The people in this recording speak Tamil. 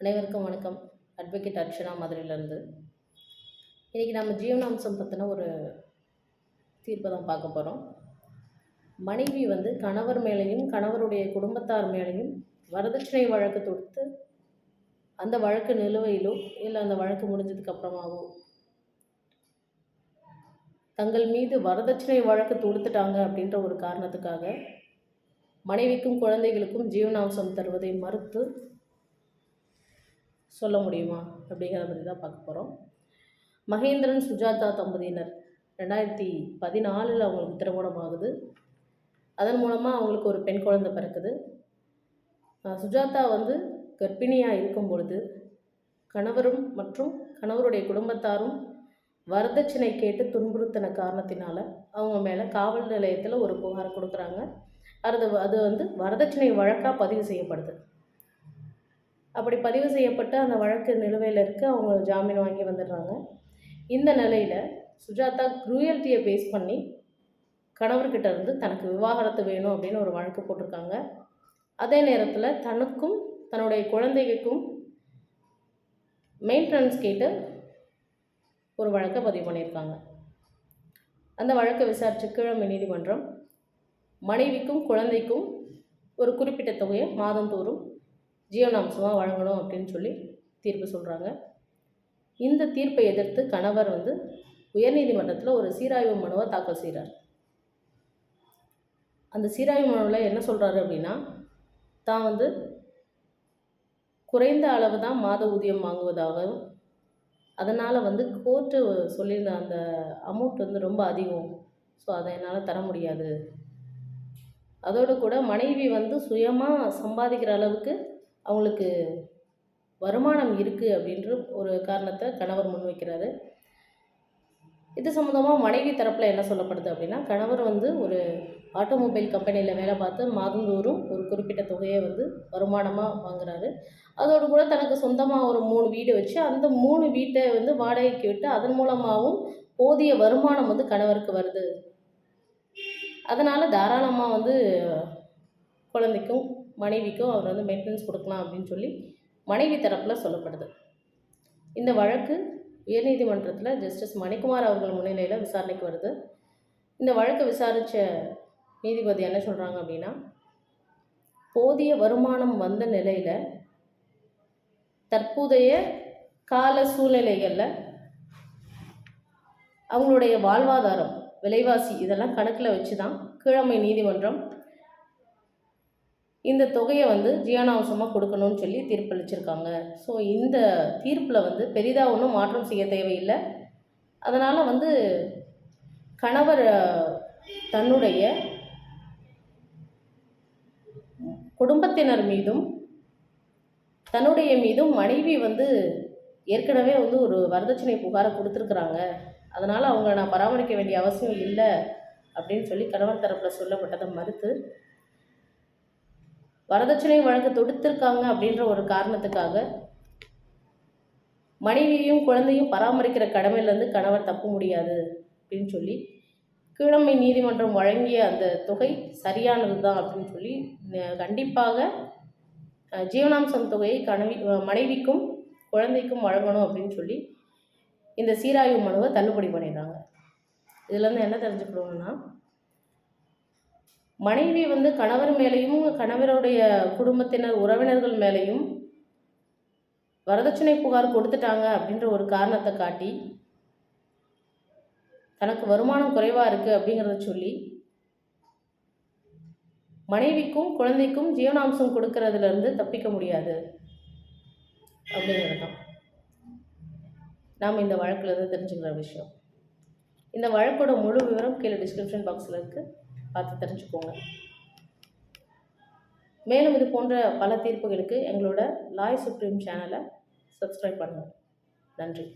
அனைவருக்கும் வணக்கம். அட்வொகேட் அர்ச்சனா மதுரையிலேருந்து. இன்றைக்கி நம்ம ஜீவனாம்சம் பற்றின ஒரு தீர்ப்பை தான் பார்க்க போகிறோம் மனைவி வந்து கணவர் மேலேயும் கணவருடைய குடும்பத்தார் மேலேயும் வரதட்சணை வழக்கு தொடுத்து அந்த வழக்கு நிலுவையிலோ இல்லை அந்த வழக்கு முடிஞ்சதுக்கு அப்புறமாவோ தங்கள் மீது வரதட்சணை வழக்கு தொடுத்துட்டாங்க அப்படின்ற ஒரு காரணத்துக்காக மனைவிக்கும் குழந்தைகளுக்கும் ஜீவனாம்சம் தருவதை மறுத்து சொல்ல முடியுமா? அப்படிங்கிறத பற்றி தான் பார்க்க போகிறோம் மகேந்திரன் சுஜாதா தம்பதியினர் ரெண்டாயிரத்தி பதினாலில் அவங்களுக்கு திருமணம் ஆகுது. அதன் மூலமாக அவங்களுக்கு ஒரு பெண் குழந்தை பிறக்குது. சுஜாதா வந்து கர்ப்பிணியாக இருக்கும் பொழுது கணவரும் மற்றும் கணவருடைய குடும்பத்தாரும் வரதட்சணை கேட்டு துன்புறுத்தின காரணத்தினால அவங்க மேலே காவல் நிலையத்தில் ஒரு புகார் கொடுக்குறாங்க. அது அது வந்து வரதட்சணை வழக்காக பதிவு செய்யப்படுது. அப்படி பதிவு செய்யப்பட்ட அந்த வழக்கு நிலுவையில் இருக்க. அவங்க ஜாமீன் வாங்கி வந்துடுறாங்க. இந்த நிலையில் சுஜாதா குரூயல்ட்டியை பேஸ் பண்ணி கணவர்கிட்ட இருந்து தனக்கு விவாகரத்து வேணும் அப்படின்னு ஒரு வழக்கு போட்டிருக்காங்க. அதே நேரத்தில் தனக்கும் தன்னுடைய குழந்தைகளுக்கும் மெயின்டெனன்ஸ் கேட்டு ஒரு வழக்கை பதிவு பண்ணியிருக்காங்க. அந்த வழக்கை விசாரித்த கீழமை நீதிமன்றம் மனைவிக்கும் குழந்தைக்கும் ஒரு குறிப்பிட்ட தொகையை மாதந்தோறும் ஜீவனாம்சமாக வழங்கணும் அப்படின்னு சொல்லி தீர்ப்பு சொல்கிறாங்க இந்த தீர்ப்பை எதிர்த்து கணவர் வந்து உயர்நீதிமன்றத்தில் ஒரு சீராய்வு மனுவை தாக்கல் செய்கிறார் அந்த சீராய்வு மனுவில் என்ன சொல்கிறாரு அப்படின்னா தான் வந்து குறைந்த அளவு தான் மாத ஊதியம் வாங்குவதாகவும் அதனால் வந்து கோர்ட்டு சொல்லியிருந்த அந்த அமௌண்ட் வந்து ரொம்ப அதிகம். ஸோ அதை என்னால் தர முடியாது. அதோடு கூட மனைவி வந்து சுயமாக சம்பாதிக்கிற அளவுக்கு அவங்களுக்கு வருமானம் இருக்குது அப்படின்ற ஒரு காரணத்தை கணவர் முன்வைக்கிறாரு. இது சம்மந்தமாக மனைவி தரப்பில் என்ன சொல்லப்படுது அப்படின்னா கணவர் வந்து ஒரு ஆட்டோமொபைல் கம்பெனியில் வேலை பார்த்து மாதந்தோறும் ஒரு குறிப்பிட்ட தொகையை வந்து வருமானமாக வாங்குறாரு. அதோடு கூட தனக்கு சொந்தமாக ஒரு மூணு வீடு வச்சு அந்த மூணு வீட்டை வந்து வாடகைக்கு விட்டு அதன் மூலமாகவும் போதிய வருமானம் வந்து கணவருக்கு வருது. அதனால் தாராளமாக வந்து குழந்தைக்கும் மனைவிக்கும் அவர் வந்து மெயின்டெனன்ஸ் கொடுக்கலாம் அப்படின்னு சொல்லி மனைவி தரப்பில் சொல்லப்படுது. இந்த வழக்கு உயர்நீதிமன்றத்தில் ஜஸ்டிஸ் மணிக்குமார் அவர்கள் முன்னிலையில் விசாரணைக்கு வருது. இந்த வழக்கை விசாரித்த நீதிபதி என்ன சொல்கிறாங்க அப்படின்னா போதிய வருமானம் வந்த நிலையில் தற்போதைய கால சூழ்நிலைகளில் அவங்களுடைய வாழ்வாதாரம் விலைவாசி இதெல்லாம் கணக்கில் வச்சு தான் கீழமை நீதிமன்றம் இந்த தொகையை வந்து ஜீவனாவசமாக கொடுக்கணும்னு சொல்லி தீர்ப்பளிச்சிருக்காங்க ஸோ இந்த தீர்ப்பில் வந்து பெரிதாக ஒன்றும் மாற்றம் செய்ய தேவையில்லை. அதனால் வந்து கணவர் தன்னுடைய குடும்பத்தினர் மீதும் தன்னுடைய மீதும் மனைவி வந்து ஏற்கனவே வந்து ஒரு வரதட்சணை புகாரை கொடுத்துருக்குறாங்க. அதனால் அவங்கள நான் பராமரிக்க வேண்டிய அவசியம் இல்லை அப்படின்னு சொல்லி கணவன் தரப்பில் சொல்லப்பட்டதை மறுத்து வரதட்சணை வழக்கு தொடுத்திருக்காங்க அப்படின்ற ஒரு காரணத்துக்காக மனைவியையும் குழந்தையும் பராமரிக்கிற கடமையிலேருந்து கணவர் தப்ப முடியாது அப்படின்னு சொல்லி கீழமை நீதிமன்றம் வழங்கிய அந்த தொகை சரியானது தான் அப்படின்னு சொல்லி கண்டிப்பாக ஜீவனாம்சம் தொகையை கணவி மனைவிக்கும் குழந்தைக்கும் வழங்கணும் அப்படின்னு சொல்லி இந்த சீராய்வு மனுவை தள்ளுபடி பண்ணிடுறாங்க. இதுலேருந்து என்ன தெரிஞ்சுக்கணும்னா மனைவி வந்து கணவர் மேலேயும் கணவருடைய குடும்பத்தினர் உறவினர்கள் மேலேயும் வரதட்சணை புகார் கொடுத்துட்டாங்க அப்படின்ற ஒரு காரணத்தை காட்டி தனக்கு வருமானம் குறைவாக இருக்குது அப்படிங்கிறத சொல்லி மனைவிக்கும் குழந்தைக்கும் ஜீவனாம்சம் கொடுக்கறதுலேருந்து தப்பிக்க முடியாது அப்படிங்கிறது தான் நாம் இந்த வழக்கில் இருந்து தெரிஞ்சுக்கிற விஷயம். இந்த வழக்கோட முழு விவரம் கீழே டிஸ்கிரிப்ஷன் பாக்ஸில் இருக்குது பார்த்து தெரிஞ்சுக்கோங்க. மேலும் இது போன்ற பல தீர்ப்புகளுக்கு எங்களோட லாய் சுப்ரீம் சேனலை சப்ஸ்கிரைப் பண்ணுங்கள் நன்றி.